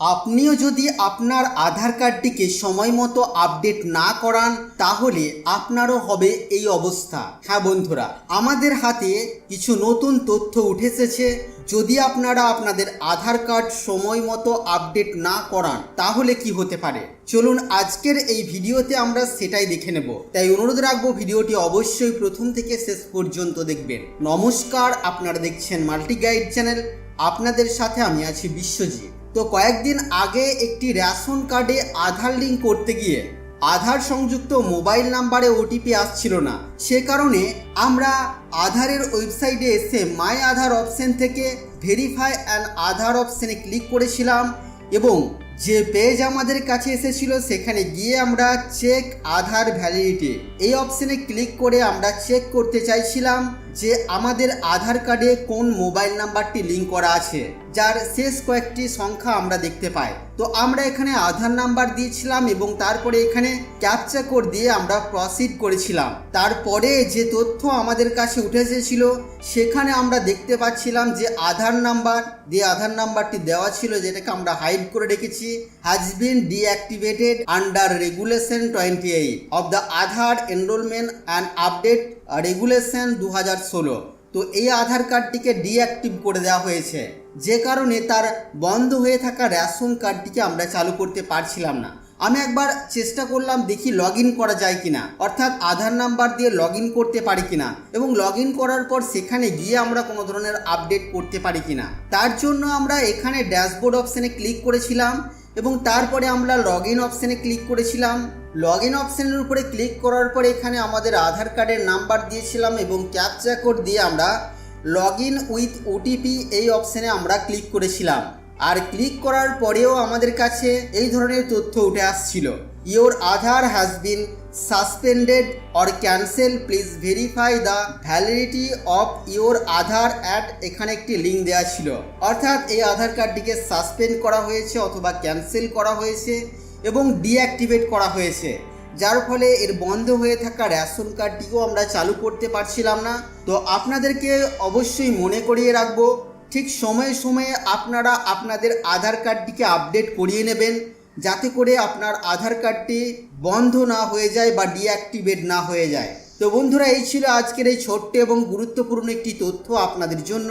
আপনিও যদি আপনার আধার কার্ডটিকে সময় মতো আপডেট না করান, তাহলে আপনারও হবে এই অবস্থা। হ্যাঁ বন্ধুরা, আমাদের হাতে কিছু নতুন তথ্য উঠে এসেছে যদি আপনারা আপনাদের আধার কার্ড সময় মতো আপডেট না করান, তাহলে কি হতে পারে? চলুন আজকের এই ভিডিওতে আমরা সেটাই দেখে নেব। তাই অনুরোধ রাখব ভিডিওটি অবশ্যই প্রথম থেকে শেষ পর্যন্ত দেখবেন। নমস্কার, আপনারা দেখছেন মাল্টি গাইড চ্যানেল। আপনাদের সাথে আমি আছি বিশ্বজিৎ। তো কয়েকদিন আগে একটি রেশন কার্ডে আধার লিঙ্ক করতে গিয়ে আধার সংযুক্ত মোবাইল নাম্বারে ওটিপি আসছিল না। সে কারণে আমরা আধারের ওয়েবসাইটে এসে মাই আধার অপশন থেকে ভেরিফাই অ্যান্ড আধার অপশনে ক্লিক করেছিলাম এবং যে পেজ আমাদের কাছে এসেছিল সেখানে গিয়ে আমরা চেক আধার ভ্যালিডিটি এই অপশনে ক্লিক করে আমরা চেক করতে চাইছিলাম। যে আমাদের আধার কার্ডে কোন মোবাইল নাম্বারটি লিঙ্ক করা আছে, যার শেষ কয়েকটি সংখ্যা আমরা দেখতে পাই। তো আমরা এখানে আধার নাম্বার দিয়েছিলাম এবং তারপরে এখানে ক্যাপচা কোড দিয়ে আমরা প্রসিড করেছিলাম। তারপরে যে তথ্য আমাদের কাছে উঠে এসেছিল সেখানে আমরা দেখতে পাচ্ছিলাম যে আধার নাম্বার যে আধার নাম্বারটি দেওয়া ছিল, যেটাকে আমরা হাইড করে রেখেছি। Has been deactivated under regulation twenty eight of the Aadhaar enrolment and update regulation দু হাজার ষোলো। তো এই আধার কার্ডটিকে ডিঅ্যাক্টিভ করে দেওয়া হয়েছে। যে কারণে তার বন্ধ হয়ে থাকা রেশন কার্ডটিকে আমরা চালু করতে পারছিলাম না। আমি একবার চেষ্টা করলাম দেখি লগ করা যায় কিনা। অর্থাৎ আধার নাম্বার দিয়ে লগ করতে পারি কিনা এবং লগ করার পর সেখানে গিয়ে আমরা কোনো ধরনের আপডেট করতে পারি কিনা। তার জন্য আমরা এখানে ড্যাশবোর্ড অপশানে ক্লিক করেছিলাম। এবং তারপরে আমরা লগ ইন অপশানে ক্লিক করেছিলাম। লগ ইন অপশানের উপরে ক্লিক করার পরে এখানে আমাদের আধার কার্ডের নাম্বার দিয়েছিলাম এবং ক্যাপচা কোড দিয়ে আমরা লগ ইন উইথ ওটিপি এই অপশানে আমরা ক্লিক করেছিলাম। আর ক্লিক করার পরেও আমাদের কাছে এই ধরনের তথ্য উঠে আসছিল। Your Aadhaar has been suspended or cancel, please verify the validity of your Aadhaar at এখানে একটি লিঙ্ক দেওয়া ছিল। অর্থাৎ এই আধার কার্ডটিকে সাসপেন্ড করা হয়েছে অথবা ক্যান্সেল করা হয়েছে এবং ডিঅ্যাক্টিভেট করা হয়েছে। যার ফলে এর বন্ধ হয়ে থাকা রেশন কার্ডটিকেও আমরা চালু করতে পারছিলাম না। তো আপনাদেরকে অবশ্যই মনে করিয়ে রাখব ঠিক সময়ে সময়ে আপনারা আপনাদের আধার কার্ডটিকে আপডেট করিয়ে নেবেন, যাতে করে আপনার আধার কার্ডটি বন্ধ না হয়ে যায় বা ডিঅ্যাক্টিভেট না হয়ে যায়। তো বন্ধুরা, এই ছিল আজকের এই ছোট্ট এবং গুরুত্বপূর্ণ একটি তথ্য আপনাদের জন্য।